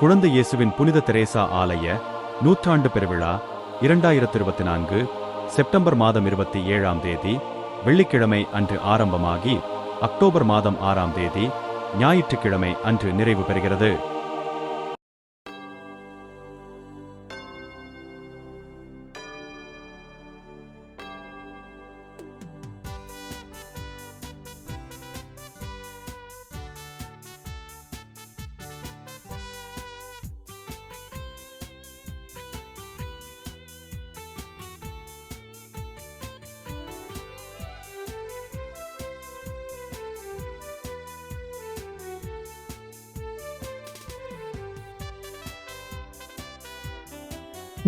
குழந்தை இயேசுவின் புனித தெரேசா ஆலய நூற்றாண்டு பெருவிழா இரண்டாயிரத்து இருபத்தி நான்கு செப்டம்பர் மாதம் இருபத்தி ஏழாம் தேதி வெள்ளிக்கிழமை அன்று ஆரம்பமாகி அக்டோபர் மாதம் ஆறாம் தேதி ஞாயிற்றுக்கிழமை அன்று நிறைவு பெறுகிறது.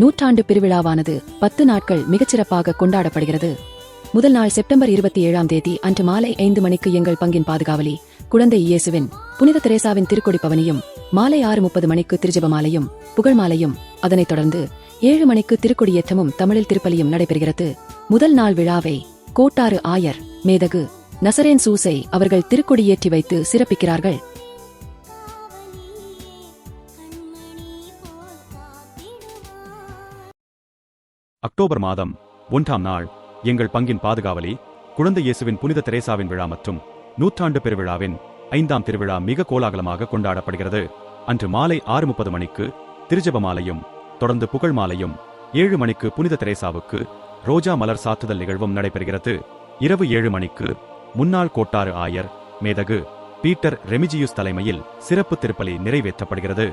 நூற்றாண்டு பெருவிழாவானது பத்து நாட்கள் மிகச்சிறப்பாக கொண்டாடப்படுகிறது. முதல் நாள் செப்டம்பர் இருபத்தி ஏழாம் தேதி அன்று மாலை ஐந்து மணிக்கு எங்கள் பங்கின் பாதுகாவலி குழந்தை இயேசுவின் புனித தெரேசாவின் திருக்கொடி பவனியும் மாலை ஆறு முப்பது மணிக்கு திருஜபமாலையும் புகழ்மாலையும் அதனைத் தொடர்ந்து ஏழு மணிக்கு திருக்கொடியேற்றமும் தமிழில் திருப்பலியும் நடைபெறுகிறது. முதல் நாள் விழாவை கோட்டாறு ஆயர் மேதகு நசரேன் சூசை அவர்கள் திருக்கொடியேற்றி வைத்து சிறப்பிக்கிறார்கள். அக்டோபர் மாதம் ஒன்றாம் நாள் எங்கள் பங்கின் பாதுகாவலி குழந்தை இயேசுவின் புனித தெரேசாவின் விழா மற்றும் நூற்றாண்டு பெருவிழாவின் ஐந்தாம் திருவிழா மிக கோலாகலமாக கொண்டாடப்படுகிறது. அன்று மாலை ஆறு முப்பது மணிக்கு திருஜப மாலையும் தொடர்ந்து புகழ் மாலையும் ஏழு மணிக்கு புனித தெரேசாவுக்கு ரோஜா மலர் சாத்துதல் நிகழ்வும் நடைபெறுகிறது. இரவு ஏழு மணிக்கு முன்னாள் கோட்டாறு ஆயர் மேதகு பீட்டர் ரெமிஜியுஸ் தலைமையில் சிறப்பு திருப்பலி நிறைவேற்றப்படுகிறது.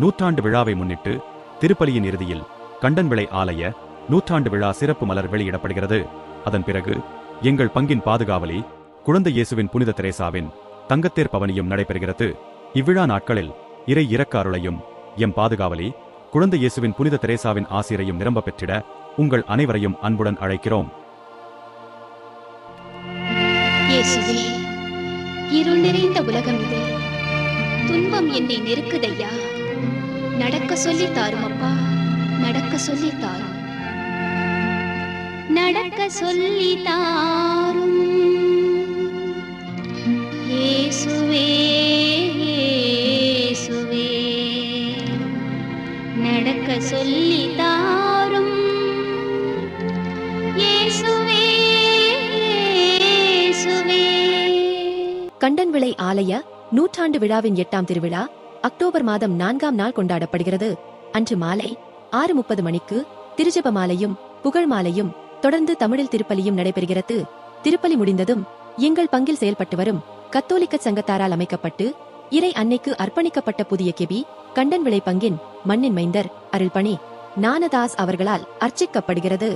நூற்றாண்டு விழாவை முன்னிட்டு திருப்பலியின் இறுதியில் கண்டன்விளை ஆலய நூற்றாண்டு விழா சிறப்பு மலர் வெளியிடப்படுகிறது. அதன் பிறகு எங்கள் பங்கின் பாதுகாவலி குழந்தை இயேசுவின் புனித தெரேசாவின் தங்கத்தேர் பவனியும் நடைபெறுகிறது. இவ்விழா நாட்களில் இறை இறக்காருளையும் எம் பாதுகாவலி குழந்தை இயேசுவின் புனித தெரேசாவின் ஆசிரையும் நிரம்ப பெற்றிட உங்கள் அனைவரையும் அன்புடன் அழைக்கிறோம். இருள் நிறைந்த உலகம் இது. துன்பம் என்னை நெருக்குதையா? நடக்க சொல்லி தாரும் அப்பா நடக்க சொல்லி தாரும். நடக்க சொல்லி தாரும். இயேசுவே இயேசுவே நடக்க சொல்லி தாரும். இயேசுவே இயேசுவே கண்டன்விளை ஆலய நூற்றாண்டு விழாவின் எட்டாம் திருவிழா அக்டோபர் மாதம் நான்காம் நாள் கொண்டாடப்படுகிறது. அன்று மாலை ஆறு முப்பது மணிக்கு திருஜப மாலையும் புகழ் மாலையும் தொடர்ந்து தமிழில் திருப்பலியும் நடைபெறுகிறது. திருப்பலி முடிந்ததும் எங்கள் பங்கில் செயல்பட்டு வரும் கத்தோலிக்க சங்கத்தாரால் அமைக்கப்பட்டு இறை அன்னைக்கு அர்ப்பணிக்கப்பட்ட புதிய கெபி கண்டன் விளை பங்கின் மண்ணின் மைந்தர் அருள்பணி ஞானதாஸ் அவர்களால் அர்ச்சிக்கப்படுகிறது.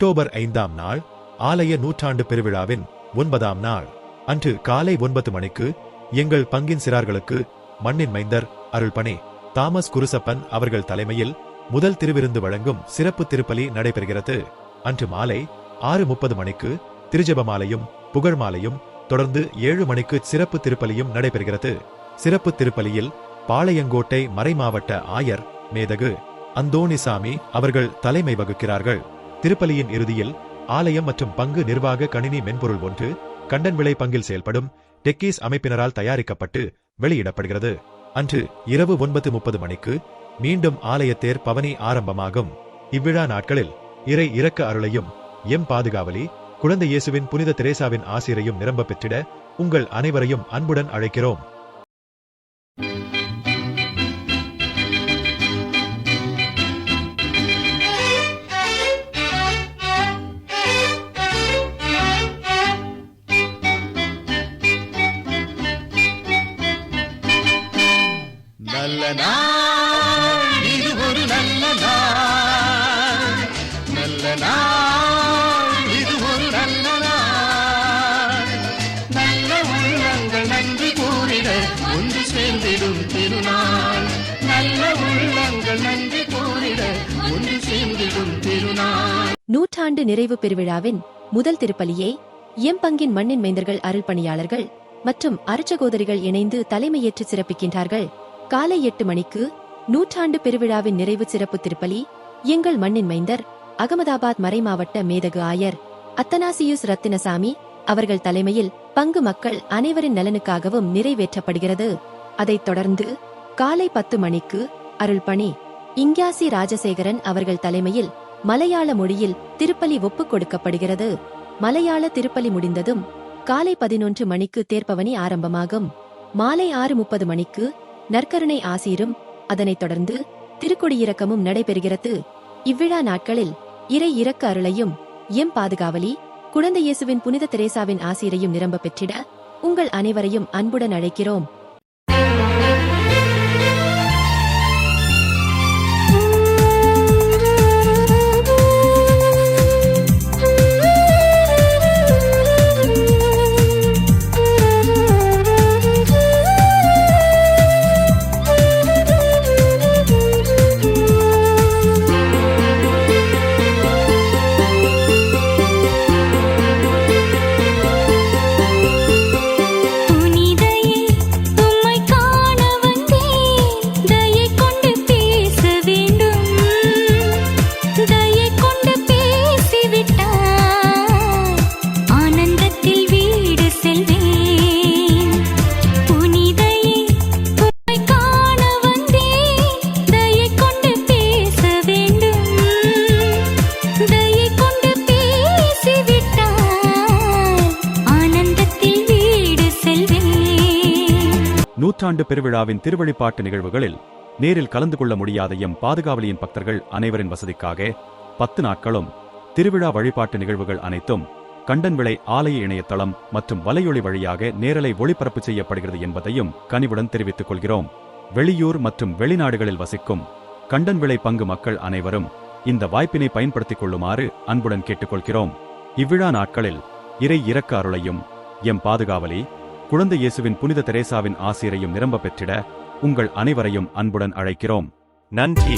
அக்டோபர் ஐந்தாம் நாள் ஆலய நூற்றாண்டு பெருவிழாவின் ஒன்பதாம் நாள். அன்று காலை ஒன்பது மணிக்கு எங்கள் பங்கின் சிறார்களுக்கு மண்ணின் மைந்தர் அருள்பணி தாமஸ் குருசப்பன் அவர்கள் தலைமையில் முதல் திருவிருந்து வழங்கும் சிறப்பு திருப்பலி நடைபெறுகிறது. அன்று மாலை ஆறு முப்பது மணிக்கு திருஜெப மாலையும் புகழ் மாலையும் தொடர்ந்து ஏழு மணிக்கு சிறப்பு திருப்பலியும் நடைபெறுகிறது. சிறப்பு திருப்பலியில் பாளையங்கோட்டை மறைமாவட்ட ஆயர் மேதகு அந்தோணிசாமி அவர்கள் தலைமை வகுக்கிறார்கள். திருப்பலியின் இறுதியில் ஆலயம் மற்றும் பங்கு நிர்வாக கணினி மென்பொருள் ஒன்று கண்டன் விலை பங்கில் செயல்படும் டெக்கீஸ் அமைப்பினரால் தயாரிக்கப்பட்டு வெளியிடப்படுகிறது. அன்று இரவு ஒன்பது முப்பது மணிக்கு மீண்டும் ஆலயத்தேர் பவனி ஆரம்பமாகும். இவ்விழா நாட்களில் இறை இறக்க அருளையும் எம் பாதுகாவலி குழந்தை இயேசுவின் புனித தெரேசாவின் ஆசிரையும் நிரம்ப பெற்றிட உங்கள் அனைவரையும் அன்புடன் அழைக்கிறோம். நாள். இது ஒரு நல்ல நாள். நல்ல நாள். இது ஒரு நல்ல நாள். நல்ல உள்ளங்கள் நன்றி கூறிட ஒன்று சேர்ந்திடும் திருநாள். நல்ல உள்ளங்கள் நன்றி கூறிட ஒன்று சேர்ந்திடும் திருநாள். நூற்றாண்டு நிறைவு பெருவிழாவின் முதல் திருப்பலியை எம்பங்கின் மண்ணின் மைந்தர்கள் அருள் பணியாளர்கள் மற்றும் அருச்சகோதரிகள் இணைந்து தலைமையேற்று சிறப்பிக்கின்றார்கள். காலை எட்டு மணிக்கு நூற்றாண்டு பெருவிழாவின் நிறைவு சிறப்பு திருப்பலி எங்கள் மண்ணின் மைந்தர் அகமதாபாத் மறைமாவட்ட மேதகு ஆயர் அத்தனாசியுஸ் ரத்தினசாமி அவர்கள் தலைமையில் பங்கு மக்கள் அனைவரின் நலனுக்காகவும் நிறைவேற்றப்படுகிறது. அதைத் தொடர்ந்து காலை பத்து மணிக்கு அருள்பணி இங்காசி ராஜசேகரன் அவர்கள் தலைமையில் மலையாள மொழியில் திருப்பலி ஒப்புக் கொடுக்கப்படுகிறது. மலையாள திருப்பலி முடிந்ததும் காலை பதினொன்று மணிக்கு தேர்ப்பவனி ஆரம்பமாகும். மாலை ஆறு முப்பது மணிக்கு நற்கருணை ஆசீரும். அதனைத் தொடர்ந்து திருக்கொடியிறக்கமும் நடைபெறுகிறது. இவ்விழா நாட்களில் இறை இறக்க அருளையும் எம் பாதுகாவலி குழந்தை இயேசுவின் புனித தெரேசாவின் ஆசீரையும் நிரம்ப பெற்றிட உங்கள் அனைவரையும் அன்புடன் அழைக்கிறோம். நூற்றாண்டு பெருவிழாவின் திருவழிப்பாட்டு நிகழ்வுகளில் நேரில் கலந்து கொள்ள முடியாத எம் பாதுகாவலியின் பக்தர்கள் அனைவரின் வசதிக்காக பத்து நாட்களும் திருவிழா வழிபாட்டு நிகழ்வுகள் அனைத்தும் கண்டன்விளை ஆலய இணையதளம் மற்றும் வலையொலி வழியாக நேரலை ஒளிபரப்பு செய்யப்படுகிறது என்பதையும் கனிவுடன் தெரிவித்துக் கொள்கிறோம். வெளியூர் மற்றும் வெளிநாடுகளில் வசிக்கும் கண்டன்விளை பங்கு மக்கள் அனைவரும் இந்த வாய்ப்பினை பயன்படுத்திக் கொள்ளுமாறு அன்புடன் கேட்டுக்கொள்கிறோம். இவ்விழா நாட்களில் இறை இறக்க அருளையும் எம் பாதுகாவலி குழந்தை இயேசுவின் புனித தெரேசாவின் ஆசிரியையும் நிரம்ப பெற்றிட உங்கள் அனைவரையும் அன்புடன் அழைக்கிறோம். நன்றி.